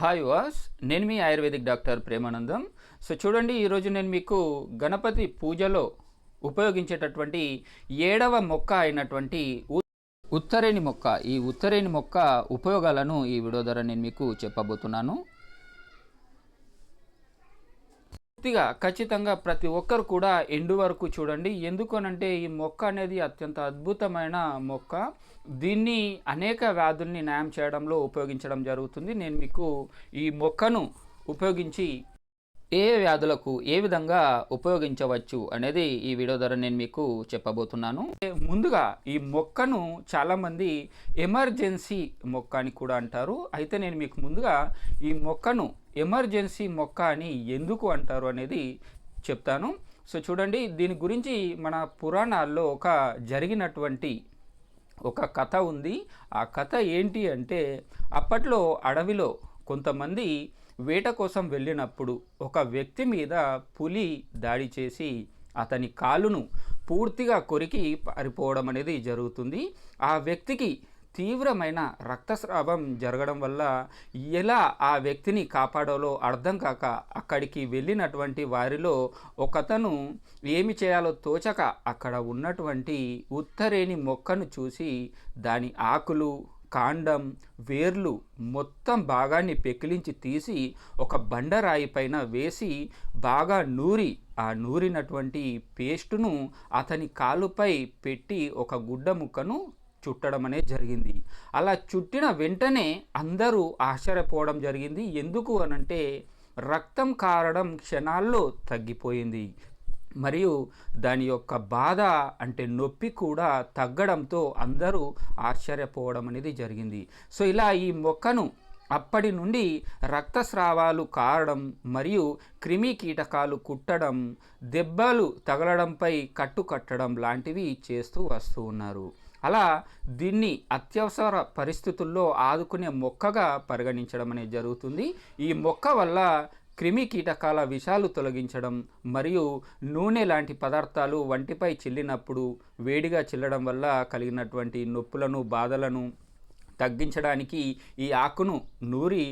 Hi వాస్ నేను మీ ఆయుర్వేదిక్ డాక్టర్ ప్రేమానందం. సో చూడండి ఈరోజు నేను మీకు గణపతి పూజలో ఉపయోగించేటటువంటి ఏడవ మొక్క అయినటువంటి ఉత్తరేణి మొక్క ఈ ఉత్తరేణి మొక్క ఉపయోగాలను ఈ వీడియో ద్వారా నేను మీకు చెప్పబోతున్నాను. పూర్తిగా ఖచ్చితంగా ప్రతి ఒక్కరు కూడా ఎండు వరకు చూడండి. ఎందుకనంటే ఈ మొక్క అనేది అత్యంత అద్భుతమైన మొక్క. దీన్ని అనేక వ్యాధుల్ని న్యాయం చేయడంలో ఉపయోగించడం జరుగుతుంది. నేను మీకు ఈ మొక్కను ఉపయోగించి ఏ వ్యాధులకు ఏ విధంగా ఉపయోగించవచ్చు అనేది ఈ వీడియో ద్వారా నేను మీకు చెప్పబోతున్నాను. ముందుగా ఈ మొక్కను చాలామంది ఎమర్జెన్సీ మొక్క అని కూడా అంటారు. అయితే నేను మీకు ముందుగా ఈ మొక్కను ఎమర్జెన్సీ మొక్క అని ఎందుకు అంటారు అనేది చెప్తాను. సో చూడండి దీని గురించి మన పురాణాల్లో ఒక జరిగినటువంటి ఒక కథ ఉంది. ఆ కథ ఏంటి అంటే అప్పట్లో అడవిలో కొంతమంది వేట కోసం వెళ్ళినప్పుడు ఒక వ్యక్తి మీద పులి దాడి చేసి అతని కాలును పూర్తిగా కొరికి పారిపోవడం అనేది జరుగుతుంది. ఆ వ్యక్తికి తీవ్రమైన రక్తస్రావం జరగడం వల్ల ఎలా ఆ వ్యక్తిని కాపాడాలో అర్థం కాక అక్కడికి వెళ్ళినటువంటి వారిలో ఒకతను ఏమి చేయాలో తోచక అక్కడ ఉన్నటువంటి ఉత్తరేణి మొక్కను చూసి దాని ఆకులు కాండం వేర్లు మొత్తం భాగాన్ని పెకిలించి తీసి ఒక బండరాయి పైన వేసి బాగా నూరి ఆ నూరినటువంటి పేస్టును అతని కాలుపై పెట్టి ఒక గుడ్డ ముక్కను చుట్టడం అనేది జరిగింది. అలా చుట్టిన వెంటనే అందరూ ఆశ్చర్యపోవడం జరిగింది. ఎందుకు అనంటే రక్తం కారడం క్షణాల్లో తగ్గిపోయింది. మరియు దాని యొక్క బాధ అంటే నొప్పి కూడా తగ్గడంతో అందరూ ఆశ్చర్యపోవడం అనేది జరిగింది. సో ఇలా ఈ మొక్కను అప్పటి నుండి రక్తస్రావాలు కారడం మరియు క్రిమి కీటకాలు కుట్టడం దెబ్బలు తగలడంపై కట్టు కట్టడం లాంటివి చేస్తూ వస్తూ ఉన్నారు. అలా దీన్ని అత్యవసర పరిస్థితుల్లో ఆదుకునే మొక్కగా పరిగణించడం అనేది జరుగుతుంది. ఈ మొక్క వల్ల క్రిమి కీటకాల విషాలు తొలగించడం మరియు నూనె లాంటి పదార్థాలు వంటిపై చిల్లినప్పుడు వేడిగా చిల్లడం వల్ల కలిగినటువంటి నొప్పులను బాధలను తగ్గించడానికి ఈ ఆకును నూరి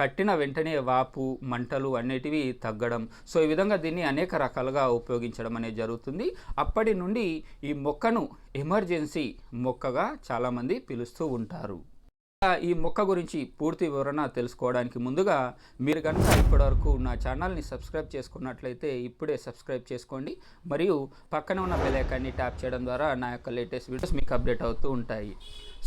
కట్టిన వెంటనే వాపు మంటలు అనేటివి తగ్గడం. సో ఈ విధంగా దీన్ని అనేక రకాలుగా ఉపయోగించడం అనేది జరుగుతుంది. అప్పటి నుండి ఈ మొక్కను ఎమర్జెన్సీ మొక్కగా చాలామంది పిలుస్తూ ఉంటారు. ఈ మొక్క గురించి పూర్తి వివరణ తెలుసుకోవడానికి ముందుగా మీరు కనుక ఇప్పటివరకు నా ఛానల్ని సబ్స్క్రైబ్ చేసుకున్నట్లయితే ఇప్పుడే సబ్స్క్రైబ్ చేసుకోండి. మరియు పక్కన ఉన్న బెలైకాన్ని ట్యాప్ చేయడం ద్వారా నా యొక్క లేటెస్ట్ వీడియోస్ మీకు అప్డేట్ అవుతూ ఉంటాయి.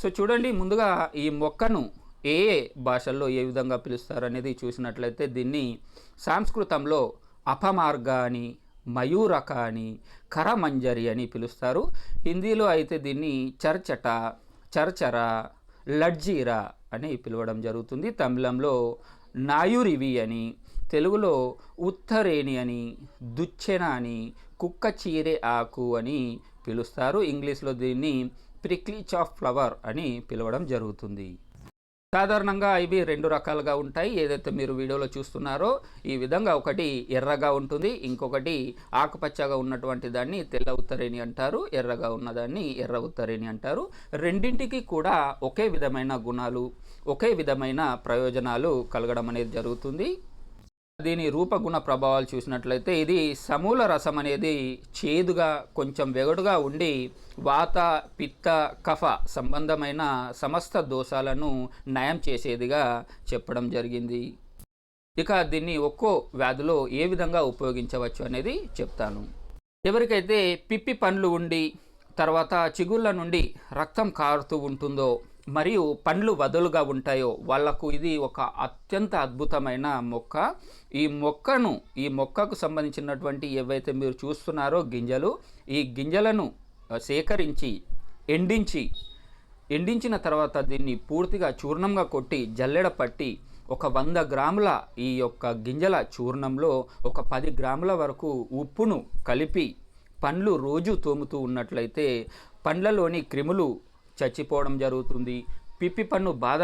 సో చూడండి ముందుగా ఈ మొక్కను ఏ భాషల్లో ఏ విధంగా పిలుస్తారు అనేది చూసినట్లయితే దీన్ని సంస్కృతంలో అపమార్గ అని మయూరక అని కరమంజరి అని పిలుస్తారు. హిందీలో అయితే దీన్ని చర్చట చర్చర లడ్జీరా అని పిలవడం జరుగుతుంది. తమిళంలో నాయురివి అని తెలుగులో ఉత్తరేణి అని దుచ్చెన అని కుక్క చీరే ఆకు అని పిలుస్తారు. ఇంగ్లీష్లో దీన్ని ప్రిక్లీచ్ ఆఫ్ ఫ్లవర్ అని పిలవడం జరుగుతుంది. సాధారణంగా ఇవి రెండు రకాలుగా ఉంటాయి. ఏదైతే మీరు వీడియోలో చూస్తున్నారో ఈ విధంగా ఒకటి ఎర్రగా ఉంటుంది ఇంకొకటి ఆకుపచ్చగా ఉన్నటువంటి దాన్ని తెల్ల ఉత్తరేణి అంటారు ఎర్రగా ఉన్నదాన్ని ఎర్ర ఉత్తరేణి అంటారు. రెండింటికి కూడా ఒకే విధమైన గుణాలు ఒకే విధమైన ప్రయోజనాలు కలగడం అనేది జరుగుతుంది. దీని రూపగుణ ప్రభావాలు చూసినట్లయితే ఇది సమూల రసం అనేది చేదుగా కొంచెం వెగడుగా ఉండి వాత పిత్త కఫ సంబంధమైన సమస్త దోషాలను నయం చేసేదిగా చెప్పడం జరిగింది. ఇక దీన్ని ఒక్కో వ్యాధిలో ఏ విధంగా ఉపయోగించవచ్చు అనేది చెప్తాను. ఎవరికైతే పిప్పి పండ్లు ఉండి తర్వాత చిగుళ్ళ నుండి రక్తం కారుతూ ఉంటుందో మరియు పండ్లు వదులుగా ఉంటాయో వాళ్ళకు ఇది ఒక అత్యంత అద్భుతమైన మొక్క. ఈ మొక్కను ఈ మొక్కకు సంబంధించినటువంటి ఏవైతే మీరు చూస్తున్నారో గింజలు ఈ గింజలను సేకరించి ఎండించి ఎండించిన తర్వాత దీన్ని పూర్తిగా చూర్ణంగా కొట్టి జల్లెడ పట్టి ఒక వంద గ్రాముల ఈ యొక్క గింజల చూర్ణంలో ఒక పది గ్రాముల వరకు ఉప్పును కలిపి పండ్లు రోజు తోముతూ ఉన్నట్లయితే పండ్లలోని క్రిములు చచ్చిపోవడం జరుగుతుంది. పిప్పి పన్ను బాధ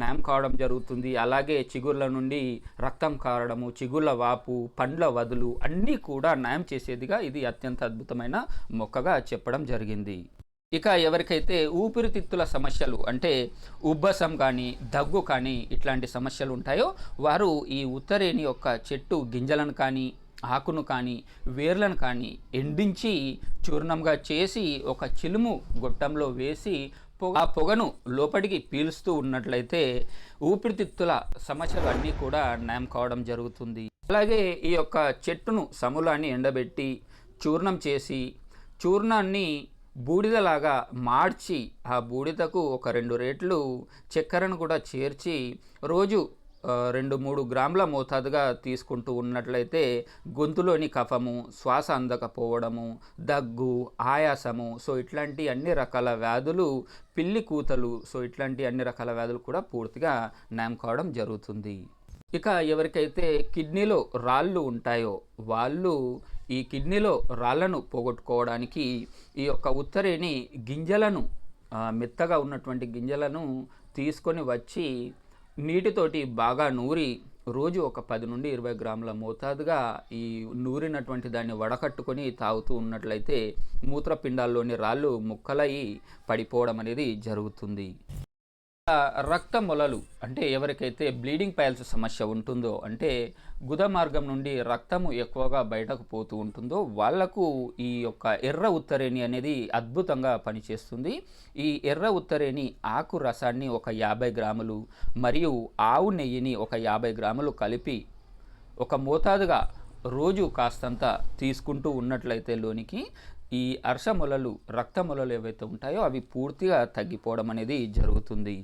నయం కావడం జరుగుతుంది. అలాగే చిగుర్ల నుండి రక్తం కారడము చిగుళ్ళ వాపు పండ్ల వదులు అన్నీ కూడా నయం చేసేదిగా ఇది అత్యంత అద్భుతమైన మొక్కగా చెప్పడం జరిగింది. ఇక ఎవరికైతే ఊపిరితిత్తుల సమస్యలు అంటే ఉబ్బసం కానీ దగ్గు కానీ ఇట్లాంటి సమస్యలు ఉంటాయో వారు ఈ ఉత్తరేణి యొక్క చెట్టు గింజలను కానీ ఆకును కానీ వేర్లను కానీ ఎండించి చూర్ణంగా చేసి ఒక చిలుము గొట్టంలో వేసి పొగ ఆ పొగను లోపలికి పీలుస్తూ ఉన్నట్లయితే ఊపిరితిత్తుల సమస్యలు అన్నీ కూడా నయం కావడం జరుగుతుంది. అలాగే ఈ యొక్క చెట్టును సములాన్ని ఎండబెట్టి చూర్ణం చేసి చూర్ణాన్ని బూడిదలాగా మార్చి ఆ బూడిదకు ఒక రెండు రేట్లు చక్కెరను కూడా చేర్చి రోజు రెండు మూడు గ్రాముల మోతాదుగా తీసుకుంటూ ఉన్నట్లయితే గొంతులోని కఫము శ్వాస అందకపోవడము దగ్గు ఆయాసము సో ఇట్లాంటి అన్ని రకాల వ్యాధులు పిల్లి కూతలు సో ఇట్లాంటి అన్ని రకాల వ్యాధులు కూడా పూర్తిగా నయం కావడం జరుగుతుంది. ఇక ఎవరికైతే కిడ్నీలో రాళ్ళు ఉంటాయో వాళ్ళు ఈ కిడ్నీలో రాళ్ళను పోగొట్టుకోవడానికి ఈ యొక్క ఉత్తరేని గింజలను మెత్తగా ఉన్నటువంటి గింజలను తీసుకొని వచ్చి నీటితోటి బాగా నూరి రోజు ఒక పది నుండి ఇరవై గ్రాముల మోతాదుగా ఈ నూరినటువంటి దాన్ని వడకట్టుకొని తాగుతూ ఉన్నట్లయితే మూత్రపిండాల్లోని రాళ్ళు ముక్కలయి పడిపోవడం అనేది జరుగుతుంది. రక్త మొలలు అంటే ఎవరికైతే బ్లీడింగ్ పైల్స్ సమస్య ఉంటుందో అంటే గుద మార్గం నుండి రక్తము ఎక్కువగా బయటకు పోతూ ఉంటుందో వాళ్ళకు ఈ యొక్క ఎర్ర ఉత్తరేణి అనేది అద్భుతంగా పనిచేస్తుంది. ఈ ఎర్ర ఉత్తరేణి ఆకు రసాన్ని ఒక యాభై గ్రాములు మరియు ఆవు నెయ్యిని ఒక యాభై గ్రాములు కలిపి ఒక మోతాదుగా రోజు కాస్తంత తీసుకుంటూ ఉన్నట్లయితే లోనికి ఈ అర్షమొలలు రక్తమొలలు ఏవైతే ఉంటాయో అవి పూర్తిగా తగ్గిపోవడం అనేది జరుగుతుంది.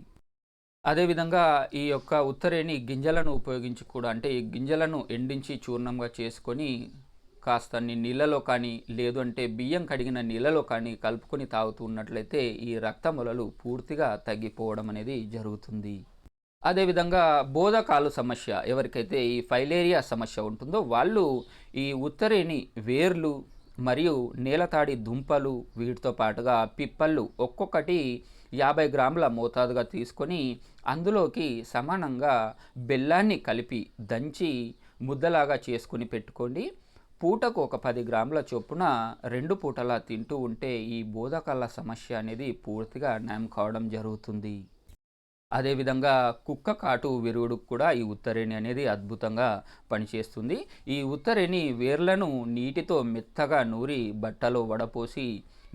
అదేవిధంగా ఈ యొక్క ఉత్తరేణి గింజలను ఉపయోగించి కూడా అంటే ఈ గింజలను ఎండించి చూర్ణంగా చేసుకొని కాస్తన్ని నీళ్ళలో కానీ లేదు అంటే బియ్యం కడిగిన నీళ్ళలో కానీ కలుపుకొని తాగుతూ ఉన్నట్లయితే ఈ రక్తములలు పూర్తిగా తగ్గిపోవడం అనేది జరుగుతుంది. అదేవిధంగా బోధకాలు సమస్య ఎవరికైతే ఈ ఫైలేరియా సమస్య ఉంటుందో వాళ్ళు ఈ ఉత్తరేణి వేర్లు మరియు నేలతాడి దుంపలు వీటితో పాటుగా పిప్పళ్ళు ఒక్కొక్కటి యాభై గ్రాముల మోతాదుగా తీసుకొని అందులోకి సమానంగా బెల్లాన్ని కలిపి దంచి ముద్దలాగా చేసుకుని పెట్టుకోండి. పూటకు ఒక పది గ్రాముల చొప్పున రెండు పూటలా తింటూ ఉంటే ఈ బోధకాల సమస్య అనేది పూర్తిగా నయం కావడం జరుగుతుంది. అదేవిధంగా కుక్క కాటు విరుగుడుకు కూడా ఈ ఉత్తరేణి అనేది అద్భుతంగా పనిచేస్తుంది. ఈ ఉత్తరేణి వేర్లను నీటితో మెత్తగా నూరి బట్టలో వడపోసి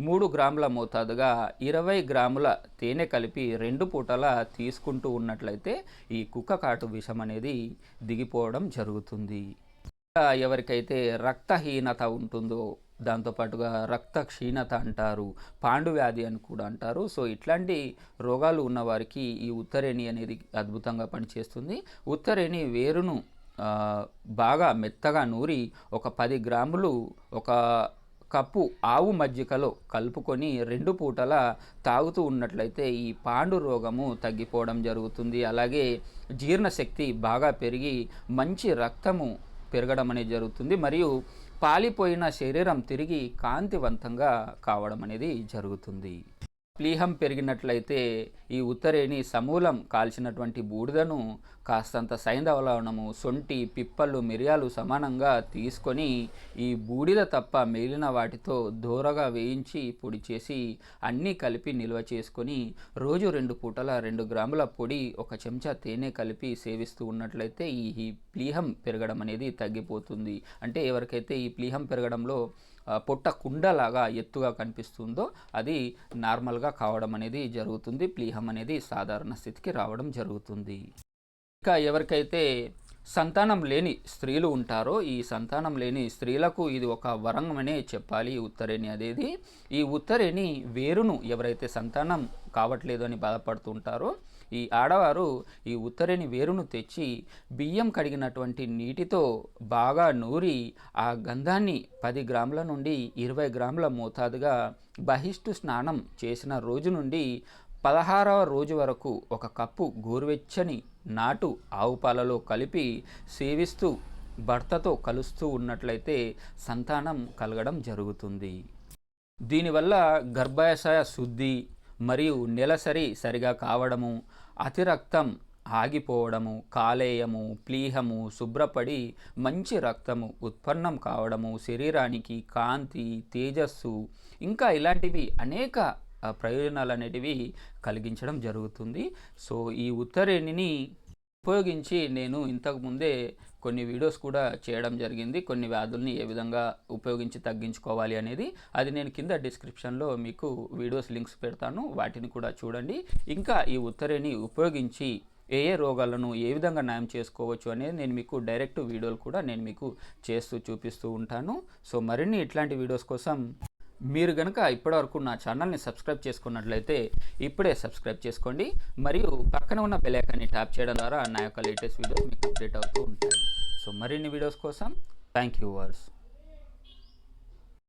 మూడు గ్రాముల మోతాదుగా ఇరవై గ్రాముల తేనె కలిపి రెండు పూటల తీసుకుంటూ ఉన్నట్లయితే ఈ కుక్క కాటు విషం అనేది దిగిపోవడం జరుగుతుంది. ఇంకా ఎవరికైతే రక్తహీనత ఉంటుందో దాంతోపాటుగా రక్త క్షీణత అంటారు పాండు వ్యాధి అని కూడా అంటారు. సో ఇట్లాంటి రోగాలు ఉన్నవారికి ఈ ఉత్తరేణి అనేది అద్భుతంగా పనిచేస్తుంది. ఉత్తరేణి వేరును బాగా మెత్తగా నూరి ఒక పది గ్రాములు ఒక కప్పు ఆవు మజ్జికలో కలుపుకొని రెండు పూటల తాగుతూ ఉన్నట్లయితే ఈ పాండు రోగము తగ్గిపోవడం జరుగుతుంది. అలాగే జీర్ణశక్తి బాగా పెరిగి మంచి రక్తము పెరగడం అనేది జరుగుతుంది. మరియు పాలిపోయిన శరీరం తిరిగి కాంతివంతంగా కావడం అనేది జరుగుతుంది. ప్లీహం పెరిగినట్లయితే ఈ ఉత్తరేణి సమూలం కాల్చినటువంటి బూడిదను కాస్తంత సైంధవలవణము సొంటి పిప్పలు మిరియాలు సమానంగా తీసుకొని ఈ బూడిద తప్ప మిగిలిన వాటితో దూరగా వేయించి పొడి చేసి అన్నీ కలిపి నిల్వ చేసుకొని రోజు రెండు పూటల రెండు గ్రాముల పొడి ఒక చెంచా తేనె కలిపి సేవిస్తూ ఉన్నట్లయితే ఈ ప్లీహం పెరగడం అనేది తగ్గిపోతుంది. అంటే ఎవరికైతే ఈ ప్లీహం పెరగడంలో పొట్ట కుండలాగా ఎత్తుగా కనిపిస్తుందో అది నార్మల్గా కావడం అనేది జరుగుతుంది. ప్లీహం అనేది సాధారణ స్థితికి రావడం జరుగుతుంది. ఇంకా ఎవరికైతే సంతానం లేని స్త్రీలు ఉంటారో ఈ సంతానం లేని స్త్రీలకు ఇది ఒక వరంగమనే చెప్పాలి ఉత్తరేణి అనేది. ఈ ఉత్తరేణి వేరును ఎవరైతే సంతానం కావట్లేదు అని బాధపడుతుంటారో ఈ ఆడవారు ఈ ఉత్తరిని వేరును తెచ్చి బియ్యం కడిగినటువంటి నీటితో బాగా నూరి ఆ గంధాన్ని పది గ్రాముల నుండి ఇరవై గ్రాముల మోతాదుగా బహిష్టు స్నానం చేసిన రోజు నుండి పదహారవ రోజు వరకు ఒక కప్పు గోరువెచ్చని నాటు ఆవు పాలలో కలిపి సేవిస్తూ భర్తతో కలుస్తూ ఉన్నట్లయితే సంతానం కలగడం జరుగుతుంది. దీనివల్ల గర్భాశయ శుద్ధి మరియు నెలసరి సరిగా కావడము అతిరక్తం ఆగిపోవడము కాలేయము ప్లీహము శుభ్రపడి మంచి రక్తము ఉత్పన్నం కావడము శరీరానికి కాంతి తేజస్సు ఇంకా ఇలాంటివి అనేక ప్రయోజనాలు అనేటివి కలిగించడం జరుగుతుంది. సో ఈ ఉత్తరేణిని ఉపయోగించి నేను ఇంతకు ముందే కొన్ని వీడియోస్ కూడా చేయడం జరిగింది. కొన్ని వ్యాధుల్ని ఏ విధంగా ఉపయోగించి తగ్గించుకోవాలి అనేది అది నేను కింద డిస్క్రిప్షన్లో మీకు వీడియోస్ లింక్స్ పెడతాను. వాటిని కూడా చూడండి. ఇంకా ఈ ఉత్తరేని ఉపయోగించి ఏ ఏ రోగాలను ఏ విధంగా నయం చేసుకోవచ్చు అనేది నేను మీకు డైరెక్ట్ వీడియోలు కూడా నేను మీకు చేస్తూ చూపిస్తూ ఉంటాను. సో మరిన్ని ఇట్లాంటి వీడియోస్ కోసం మీరు కనుక ఇప్పటివరకు నా ఛానల్ని సబ్స్క్రైబ్ చేసుకున్నట్లయితే ఇప్పుడే సబ్స్క్రైబ్ చేసుకోండి. మరియు పక్కన ఉన్న బెలైకాన్ని ట్యాప్ చేయడం ద్వారా నా యొక్క లేటెస్ట్ వీడియోస్ మీకు అప్డేట్ అవుతూ ఉంటాయి. సో మరిన్ని వీడియోస్ కోసం థ్యాంక్ యూ వర్స్